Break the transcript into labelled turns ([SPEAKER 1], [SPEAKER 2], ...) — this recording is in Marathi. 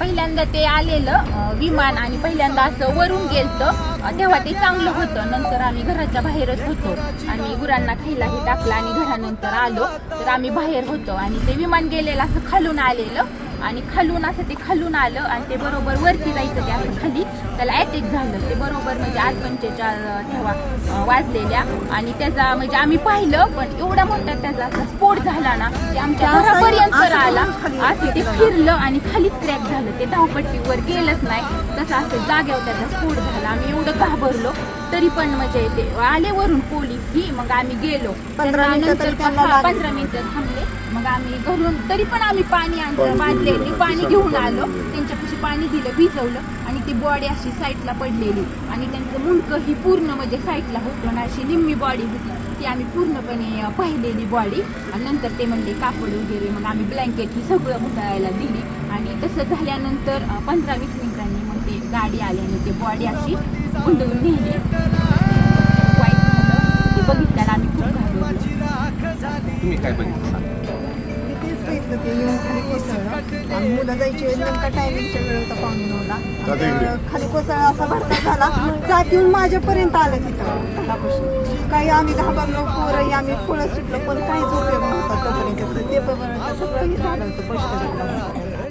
[SPEAKER 1] पहिल्यांदा ते आलेलं विमान आणि पहिल्यांदा असं वरून गेलतं. तेव्हा ते चांगलं होतं. नंतर आम्ही घराच्या बाहेरच होतो. आणि गुरांना खायलाही टाकलं आणि घरानंतर आलो. तर आम्ही बाहेर होतो. आणि ते विमान गेलेलं असं खालून आलेलं. आणि खालून असं ते खालून आलं आणि ते बरोबर वरती जायचं ते असं खाली. त्याला अटॅक झालं. ते बरोबर म्हणजे आठ पंचेचाळ तेव्हा वाजलेल्या. आणि त्याचा म्हणजे आम्ही पाहिलं पण एवढा मोठा त्याचा असा स्फोट झाला ना ते आमच्या घरापर्यंत आला. असं ते फिरलं आणि खालीच क्रॅक झालं. ते धावपट्टीवर गेलंच नाही. तसं असं जागेवर त्याचा स्फोट झाला. आम्ही एवढं घाबरलो. तरी पण म्हणजे ते आले वरून पोलीस ही मग आम्ही गेलो.
[SPEAKER 2] पंधरा मिनिटं
[SPEAKER 1] थांबले. मग आम्ही घरून तरी पण आम्ही पाणी आणलं बादलेली पाणी घेऊन आलो. त्यांच्यापाशी पाणी दिलं भिजवलं आणि ती बॉडी अशी साईडला पडलेली. आणि त्यांचं मुंडकं ही पूर्ण म्हणजे साईडला होतं आणि अशी निम्मी बॉडी होती. ती आम्ही पूर्णपणे पाहिलेली बॉडी आणि नंतर ते म्हणले कापड वगैरे मग आम्ही ब्लँकेट ही सगळं गुंडाळायला दिली. आणि तसं झाल्यानंतर पंधरा वीस मिनिटांनी मग ते गाडी आली आणि ते बॉडी अशी गुंडळून नेली. वाईट झालं. ते बघितल्याला आम्ही खूप घाबरलो.
[SPEAKER 3] तुम्ही काय बघितलं?
[SPEAKER 2] मुलं जायची नेमका टायमिंगच्या वेळ होता पाहुणे नऊला खाली कोसळला असा भडका झाला. जात येऊन माझ्यापर्यंत आलं तिथं. घरापासून काही आम्ही घाबरलो पोरही आम्ही पुढं सुटलो पण काहीच उपयोग नव्हता तोपर्यंत. ते पण सगळं हे झालं होतं झालं